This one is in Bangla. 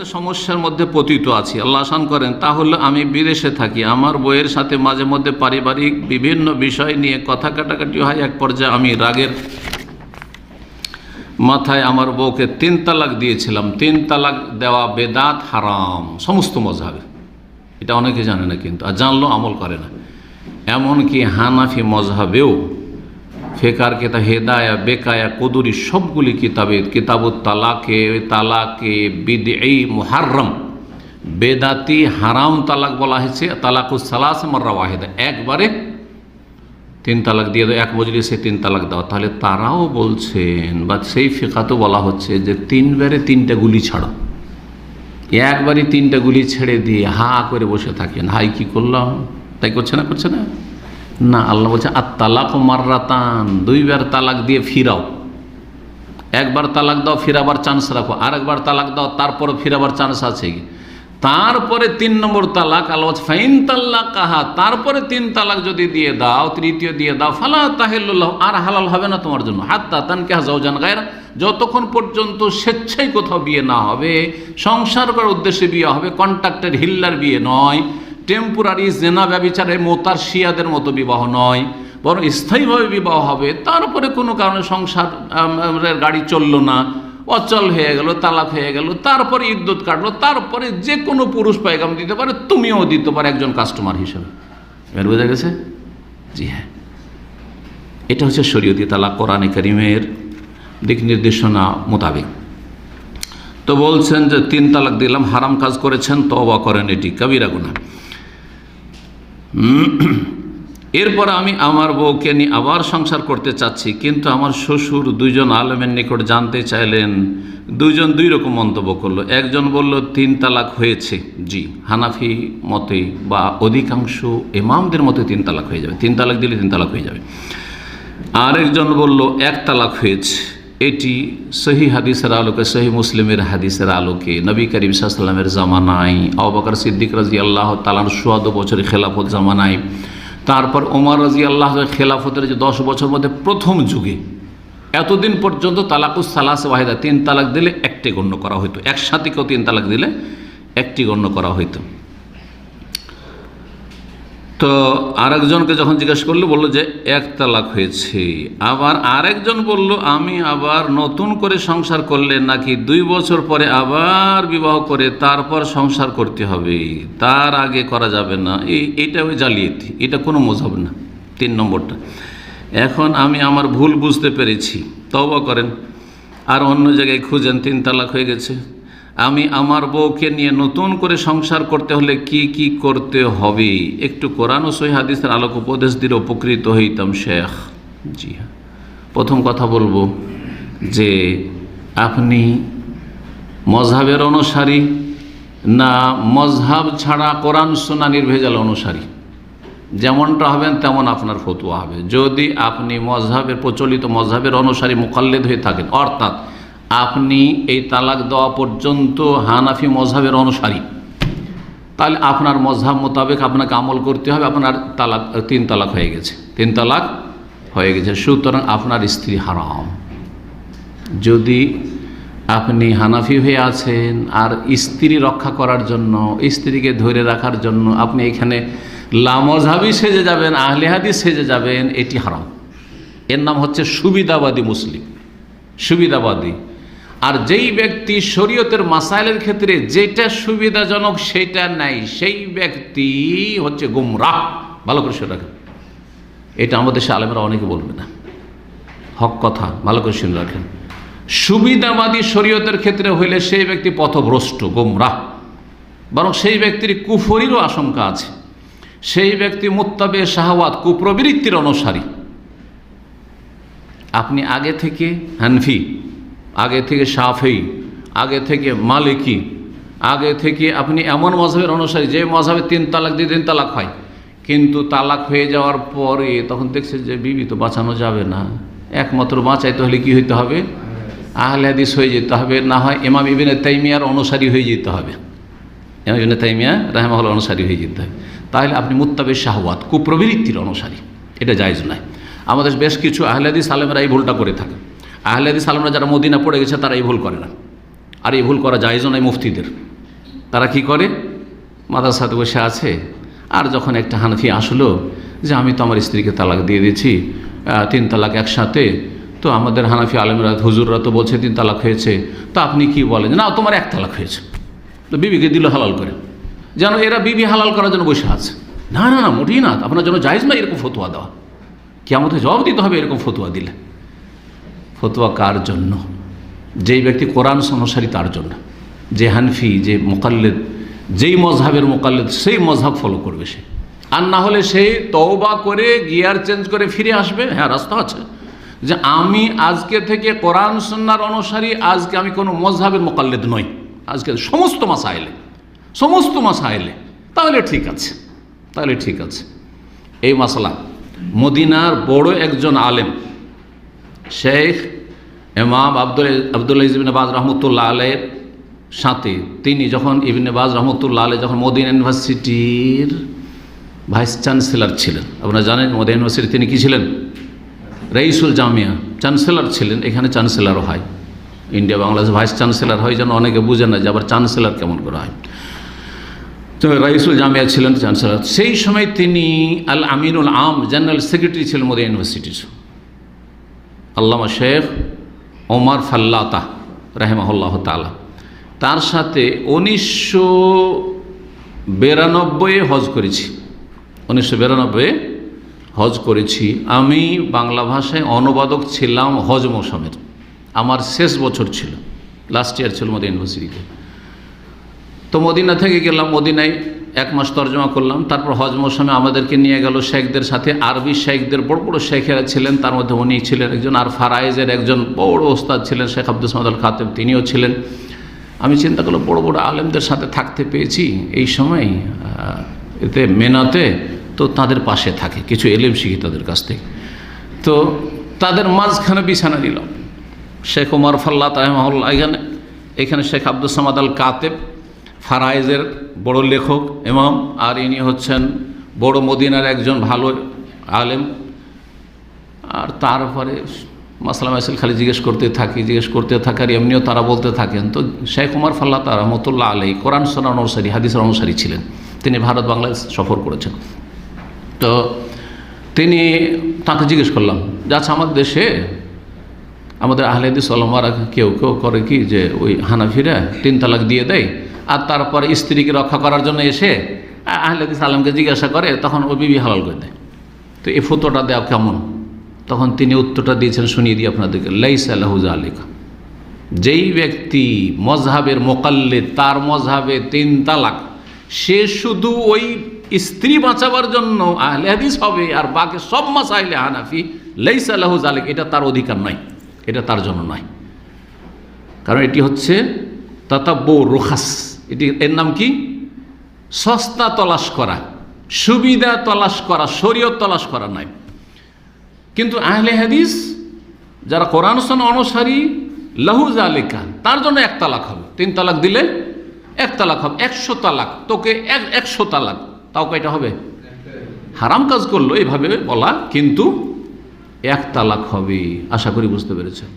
একটা সমস্যার মধ্যে পতিত আছি, আল্লাহ আসান করেন, তাহলে আমি বিদেশে থাকি। আমার বইয়ের সাথে মাঝে মধ্যে পারিবারিক বিভিন্ন বিষয় নিয়ে কথা কাটাকাটি হয়, এক পর্যায়ে আমি রাগের মাথায় আমার বউকে তিন তালাক দিয়েছিলাম। তিন তালাক দেওয়া বেদাত হারাম, সমস্ত মজাবে এটা অনেকে জানে না কিন্তু, আর জানলো আমল করে না। এমনকি হানাফি মজহাবেও ফেকার কেতা হেদায়া, বেকায়া, কদুরি সবগুলি কিতাবে, কিতাবুত তালাকে তালাকে বিদ এই মুহারম বেদাতি হারাম তালাক বলা হয়েছে তালাকুস সালাস মার্রা ওয়াহেদা। একবারে তিন তালাক দিয়ে দাও, এক মজলিসে তিন তালাক দাও। তাহলে তারাও বলছেন, বা সেই ফেকাতেও বলা হচ্ছে যে তিনবারে তিনটা গুলি ছাড়ো। একবারই তিনটা গুলি ছেড়ে দিয়ে হা করে বসে থাকেন। হাই, কি করলাম? তাই করছে না করছে না? না, আল্লাহ বলছে আর তালাক মাররাতান দুইবার তালাক দিয়ে ফিরাও। একবার তালাক দাও, ফিরাবার চান্স রাখো। আর একবার তালাক দাও তারপরে ফিরাবার চান্স আছে কি? তারপরে তিন নম্বর তালাক, আল্লাহ ফাইন তাল্লাক কাহা তারপরে তিন তালাক যদি দিয়ে দাও, তৃতীয় দিয়ে দাও, ফালা তাহেল্লাহ আর হালাল হবে না তোমার জন্য। হাত্তা তান কে হাজাউজান গায়ের, যতক্ষণ পর্যন্ত স্বেচ্ছায় কোথাও বিয়ে না হবে, সংসার করার উদ্দেশ্যে বিয়ে হবে কন্ট্রাক্টের হিল্লার বিয়ে নয়। টেম্পোরারি জেনা ব্যবিচারে মোতার শিয়াদের মতো বিবাহ নয়, বরং স্থায়ীভাবে বিবাহ হবে। তারপরে কোনো কারণে সংসার গাড়ি চলল না, অচল হয়ে গেল, তালাক হয়ে গেল, তারপরে ইদ্যুৎ কাটলো, তারপরে যে কোনো পুরুষ পায়গাম দিতে পারে, তুমিও দিতে পারে একজন কাস্টমার হিসেবে। এবার বোঝা গেছে? জি হ্যাঁ। এটা হচ্ছে শরীয়তি তালাক কোরআনে করিমের দিক নির্দেশনা মোতাবেক। তো বলছেন যে তিন তালাক দিলাম, হারাম কাজ করেছেন তবা করেন এটি, কবিরা গুনা এরপর আমি আমার বউকে নিয়ে আবার সংসার করতে চাচ্ছি, কিন্তু আমার শ্বশুর দুইজন আলমের নিকট জানতে চাইলেন, দুইজন দুই রকম মন্তব্য করল। একজন বলল, তিন তালাক হয়েছে। জি, হানাফি মতে বা অধিকাংশ ইমামদের মতে তিন তালাক হয়ে যাবে। তিন তালাক দিলে তিন তালাক হয়ে যাবে। আরেকজন বলল, এক তালাক হয়েছে। এটি সহি হাদিসের আলোকে, সহি মুসলিমের হাদিসের আলোকে নবী করিম সাল্লামের জামানায় আবাকর সিদ্দিক রাজি আল্লাহ তালার সোয়াদ বছরের খেলাফত জামানায়, তারপর ওমর রাজি আল্লাহ খেলাফতের যে দশ বছর মধ্যে প্রথম যুগে, এতদিন পর্যন্ত তালাকুস সালাস ওয়াহিদা, তিন তালাক দিলে একটি গণ্য করা হতো একসাথে কেউ তিন তালাক দিলে একটি গণ্য করা হতো তো আরেকজনকে যখন জিজ্ঞেস করল, বলল যে এক তালাক হয়েছে। আবার আরেকজন বলল, আমি আবার নতুন করে সংসার করলে নাকি দুই বছর পরে আবার বিবাহ করে তারপর সংসার করতে হবে। তার আগে করা যাবে না। এই, এটা ওই জালিয়াতি। এটা কোনো মজাব না, তিন নম্বরটা। এখন আমি আমার ভুল বুঝতে পেরেছি। তবা করেন। আর অন্য জায়গায় খুঁজেন, তিন তালাক হয়ে গেছে। আমি আমার বউকে নিয়ে নতুন করে সংসার করতে হলে কি কি করতে হবে? একটু কোরআন ও সহি হাদিসের আলোক উপদেশ দিলে উপকৃত হইতাম, শেখ। জি হ্যাঁ। প্রথম কথা বলব যে আপনি মজহাবের অনুসারী না মজহাব ছাড়া কোরআন সোনানির ভেজাল অনুসারী? যেমনটা হবেন তেমন আপনার ফতুয়া হবে। যদি আপনি মজহাবের প্রচলিত মজহাবের অনুসারী মোকাল্লেদ হয়ে থাকেন, অর্থাৎ আপনি এই তালাক দেওয়া পর্যন্ত হানাফি মজহাবের অনুসারী। তাহলে আপনার মজহাব মোতাবেক আপনাকে আমল করতে হবে, আপনার তালাক, তিন তালাক হয়ে গেছে। তিন তালাক হয়ে গেছে, সুতরাং আপনার স্ত্রী হারাম। যদি আপনি হানাফি হয়ে আছেন আর স্ত্রী রক্ষা করার জন্য, স্ত্রীকে ধরে রাখার জন্য আপনি এখানে লামজহাবি সেজে যাবেন আহলেহাদি সেজে যাবেন, এটি হারাম। এর নাম হচ্ছে সুবিধাবাদী মুসলিম। সুবিধাবাদী আর যেই ব্যক্তি শরীয়তের মাসাইলের ক্ষেত্রে যেটা সুবিধাজনক সেটা নাই, সেই ব্যক্তি হচ্ছে গুমরাহ। ভালো করে শুনে রাখেন। এটা আমাদের দেশে আলেমরা অনেকে বলবে না। হক কথা, ভালো করে শুনে রাখেন। সুবিধাবাদী শরীয়তের ক্ষেত্রে হইলে সেই ব্যক্তি পথভ্রষ্ট, গোমরাহ। বরং সেই ব্যক্তির কুফরিরও আশঙ্কা আছে। সেই ব্যক্তি মুত্তাবে শাহওয়াত, কুপ্রবৃত্তির অনুসারী। আপনি আগে থেকে হানফি আগে থেকে সাফেই আগে থেকে মালিকি, আগে থেকে আপনি এমন মজাবের অনুসারী যে মজাবে তিন তালাক দিয়ে তিন তালাক হয়। কিন্তু তালাক হয়ে যাওয়ার পরে তখন দেখছে যে বিবি তো বাঁচানো যাবে না। একমাত্র বাঁচাইতে হলে কি হইতে হবে? আহলে হাদিস হয়ে যেতে হবে, না হয় এমাম ইবিনে তাইমিয়ার অনুসারী হয়ে যেতে হবে। এমাম ইবিনে তাইমিয়া রাহেমাহুল অনুসারী হয়ে যেতে হবে। তাহলে আপনি মুত্তাবে শাহওয়াত, কুপ্রবৃত্তির অনুসারী। এটা জায়জ নয়। আমাদের বেশ কিছু আহলাদি সালেমরা এই ভুলটা করে থাকে। আহলাদি সালেমরা যারা মদিনা পড়ে গেছে, তারা এই ভুল করে না। আর এই ভুল করা জায়জ নয় মুফতিদের। তারা কি করে? মাদ্রাসাতে বসে আছে। আর যখন একটা হানফি আসলো যে, আমি তো আমার স্ত্রীকে তালাক দিয়ে দিয়েছি তিন তালাক একসাথে, তো আমাদের হানাফি আলমরা, হুজুররা তো বলছে তিন তালাক হয়েছে, তো আপনি কি বলেন? না, তোমার এক তালাক হয়েছে। তো বিবিকে দিল হালাল করে। যেন এরা বিবি হালাল করার জন্য বসে আছে। না না না, মোটেই না, আপনার জন্য জায়জ না এরকম ফতুয়া দেওয়া। কেমন জবাব দিতে হবে এরকম ফতুয়া দিলে। ফতুয়া কার জন্য? যেই ব্যক্তি কোরআন অনুসারী তার জন্য। যে হানফি, যে মোকাল্লেদ, যেই মজহাবের মোকাল্লেদ, সেই মজহাব ফলো করবে সে। আর না হলে সে তওবা করে, গিয়ার চেঞ্জ করে ফিরে আসবে? হ্যাঁ রাস্তা আছে। যে আমি আজকে থেকে কোরআন সন্ন্যার অনুসারী, আজকে আমি কোনো মজহাবের মোকাল্লেদ নই। আজকে সমস্ত মাসাইলে। সমস্ত মাসাইলে। তাহলে ঠিক আছে। তাহলে ঠিক আছে। এই মশলা মদিনার বড় একজন আলেম শেখ এমাম আব্দুল আবদুল্লাহ ইবনে বাজ রহমতুল্লাহ আলের সাথে। তিনি যখন ইবনে বাজ রহমতুল্লাহ আলে যখন মোদিন ইউনিভার্সিটির ভাইস চ্যান্সেলর ছিলেন, আপনারা জানেন মোদিন ইউনিভার্সিটি তিনি কী ছিলেন? রইসুল জামিয়া চ্যান্সেলর ছিলেন, এখানে চ্যান্সেলরও হয়। ইন্ডিয়া বাংলাদেশ ভাইস চ্যান্সেলর হয় যেন অনেকে বুঝে না যে আবার চ্যান্সেলর কেমন করে হয়। তো রাইসুল জামিয়া ছিলেন চ্যান্সেলর। সেই সময় তিনি আল আমিনুল আম, জেনারেল সেক্রেটারি ছিলেন মোদী ইউনিভার্সিটির। আল্লামা শেখ ওমর ফাল্লাতা রাহেমাহুল্লাহ তালা তার সাথে উনিশশো বিরানব্বই হজ করেছি। উনিশশো বিরানব্বই হজ করেছি। আমি বাংলা ভাষায় অনুবাদক ছিলাম হজ মৌসুমের। আমার শেষ বছর ছিল। লাস্ট ইয়ার ছিল মোদী ইউনিভার্সিটিতে। তো মদিনা থেকে গেলাম। মদিনায় এক মাস তর্জমা করলাম, তারপর হজ মৌসুমে আমাদেরকে নিয়ে গেল শেখদের সাথে। আরবি শেখদের বড় বড় শেখেরা ছিলেন, তার মধ্যে উনি ছিলেন একজন, আর ফারাইজের একজন বড় ওস্তাদ ছিলেন শেখ আব্দুল সামাদ খাতেব, তিনিও ছিলেন। আমি চিন্তা করলাম, বড় বড় আলেমদের সাথে থাকতে পেয়েছি এই সময় এতে মেনাতে, তো তাদের পাশে থাকে, কিছু এলেম শিখি তাদের কাছ থেকে। তো তাদের মাঝখানে বিছানা নিলাম শেখ ওমর ফাল্লা তাহমাহুল্লাহ এখানে এখানে শেখ আব্দুল সামাদ আল কাতেব ফারাইজের বড় লেখক এমাম আর ইনি হচ্ছেন বড় মদিনার একজন ভালো আলেম। আর তারপরে মাসলাম মাসিল খালি জিজ্ঞেস করতে থাকি, জিজ্ঞেস করতে থাকার এমনিও তারা বলতে থাকেন। তো শেখ উমার ফাল্লা তার রহমতুল্লাহ আলাই কোরআন সোনার অনুসারী হাদিসের অনুসারী ছিলেন। তিনি ভারত বাংলাদেশ সফর করেছেন। তো তিনি তাকে জিজ্ঞেস করলাম, যে আচ্ছা আমার দেশে, আমাদের আহলেদিস আলমারা কেউ কেউ করে কি যে ওই হানাফিরা তিন তালাক দিয়ে দেয়? আর তারপর স্ত্রীকে রক্ষা করার জন্য এসে আহলেদিস আলমকে জিজ্ঞাসা করে, তখন ও বিবি হালাল করে দেয়। তো এই ফটোটা দেওয়া কেমন? তখন তিনি উত্তরটা দিয়েছেন, শুনিয়ে দিই আপনাদেরকে, লাইস আল্লাহুজ আলিকা যেই ব্যক্তি মজহাবের মোকাল্লে তার মজহাবে তিন তালাক, সে শুধু ওই স্ত্রী বাঁচাবার জন্য আহলে হাদিস হবে, আর বাকি সব মাসাইলে হানাফি, লাইস আল্লাহুজ আলিক এটা তার অধিকার নয়, এটা তার জন্য নয়। কারণ এটি হচ্ছে তাতাব্য রুখাস। এটি এর নাম কি? সস্তা তলাশ করা, সুবিধা তলাশ করা, শরীয়ত তলাশ করা নয় কিন্তু আহলে হাদিস, যারা কোরআন সন অনুসারী, লাহু জালিকা তার জন্য এক তালাক হবে। তিন তালাক দিলে এক তালাক হবে, একশো তালাক। তোকে এক, একশো তালাক। তাও কয়টা হবে? হারাম কাজ করল এইভাবে বলা, কিন্তু এক তালাক হবে আশা করি বুঝতে পেরেছেন।